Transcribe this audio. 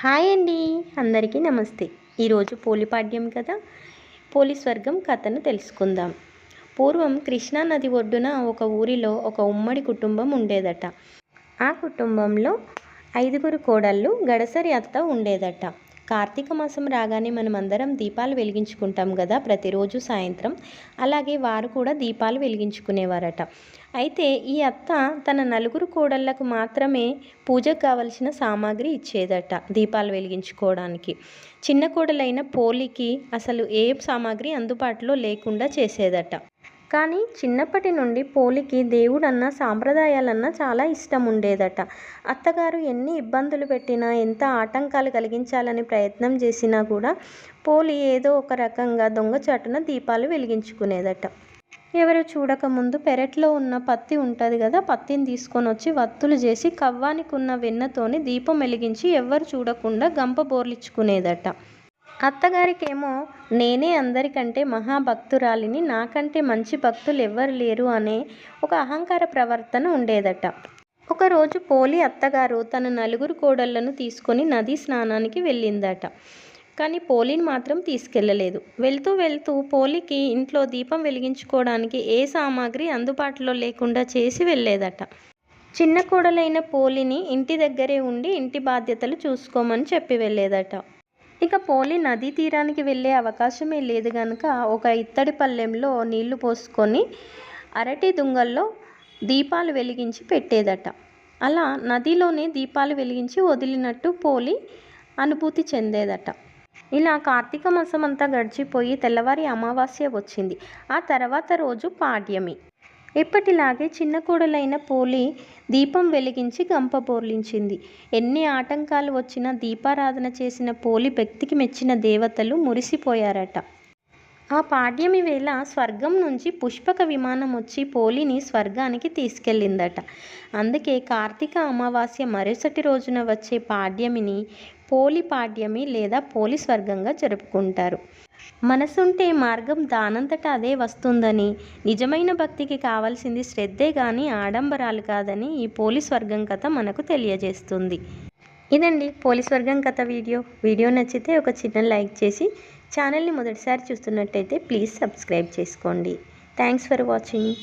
Hi అండి. అందరికీ నమస్తే. ఈరోజు పోలిపాడ్యం కదా? పోలి స్వర్గం కథను తెలుసుకుందాం. పూర్వం కృష్ణా నది ఒడ్డున ఒక ఊరిలో ఒక ఉమ్మడి కుటుంబం ఉండేదట. ఆ కుటుంబంలో ఐదుగురు కోడళ్ళు గడసరి అత్త ఉండేదట. కార్తీక మాసం రాగానే మనం అందరం దీపాలు వెలిగించుకుంటాం కదా ప్రతిరోజు సాయంత్రం. అలాగే వారు కూడా దీపాలు వెలిగించుకునేవారట. అయితే ఈ అత్త తన నలుగురు కోడళ్ళకు మాత్రమే పూజకు కావలసిన సామాగ్రి ఇచ్చేదట దీపాలు వెలిగించుకోవడానికి. చిన్న కోడలైన పోలికి అసలు ఏ సామాగ్రి అందుబాటులో లేకుండా చేసేదట. కానీ చిన్నప్పటి నుండి పోలికి దేవుడన్న సాంప్రదాయాలన్న చాలా ఇష్టం ఉండేదట అత్తగారు ఎన్ని ఇబ్బందులు పెట్టినా ఎంత ఆటంకాలు కలిగించాలని ప్రయత్నం చేసినా కూడా పోలి ఏదో ఒక రకంగా దొంగచాటున దీపాలు వెలిగించుకునేదట. ఎవరు చూడకముందు పెరట్లో ఉన్న పత్తి ఉంటుంది కదా పత్తిని తీసుకొని వచ్చి వత్తులు చేసి కవ్వానికి ఉన్న వెన్నతోని దీపం వెలిగించి ఎవ్వరు చూడకుండా గంప బోర్లిచ్చుకునేదట. అత్తగారికేమో నేనే అందరికంటే మహాభక్తురాలిని నాకంటే మంచి భక్తులు ఎవ్వరు లేరు అనే ఒక అహంకార ప్రవర్తన ఉండేదట. ఒకరోజు పోలి అత్తగారు తన నలుగురు కోడళ్ళను తీసుకొని నదీ స్నానానికి వెళ్ళిందట. కానీ పోలిని మాత్రం తీసుకెళ్ళలేదు వెళ్తూ వెళ్తూ పోలికి ఇంట్లో దీపం వెలిగించుకోవడానికి ఏ సామాగ్రి అందుబాటులో లేకుండా చేసి వెళ్ళేదట. చిన్న కోడలైన పోలిని ఇంటి దగ్గరే ఉండి ఇంటి బాధ్యతలు చూసుకోమని చెప్పి వెళ్ళేదట. ఇక పోలి నదీ తీరానికి వెళ్ళే అవకాశమే లేదు కనుక ఒక ఇత్తడి పల్లెంలో నీళ్ళు పోసుకొని అరటి దుంగల్లో దీపాలు వెలిగించి పెట్టేదట. అలా నదిలోనే దీపాలు వెలిగించి వదిలినట్టు పోలి అనుభూతి చెందేదట. ఇలా కార్తీక మాసం అంతా గడిచిపోయి తెల్లవారి అమావాస్య వచ్చింది. ఆ తర్వాత రోజు పాడ్యమి. ఎప్పటిలాగే చిన్న కోడలైన పోలి దీపం వెలిగించి గంప పోర్లించింది. ఎన్ని ఆటంకాలు వచ్చినా దీపారాధన చేసిన పోలి భక్తికి మెచ్చిన దేవతలు మురిసిపోయారట. ఆ పాడ్యమి వేళ స్వర్గం నుంచి పుష్పక విమానం వచ్చి పోలిని స్వర్గానికి తీసుకెళ్ళిందట. అందుకే కార్తీక అమావాస్య మరుసటి రోజున వచ్చే పాడ్యమిని పోలి పాడ్యమి లేదా పోలి స్వర్గంగా జరుపుకుంటారు. మనసుంటే మార్గం దానంతటా అదే వస్తుందని నిజమైన భక్తికి కావాల్సింది శ్రద్ధే కానీ ఆడంబరాలు కాదని ఈ పోలీస్ వర్గం కథ మనకు తెలియజేస్తుంది. ఇదండి పోలీస్ వర్గం కథ వీడియో. వీడియో నచ్చితే ఒక చిన్న లైక్ చేసి ఛానల్ని మొదటిసారి చూస్తున్నట్టయితే ప్లీజ్ సబ్స్క్రైబ్ చేసుకోండి. Thanks for watching.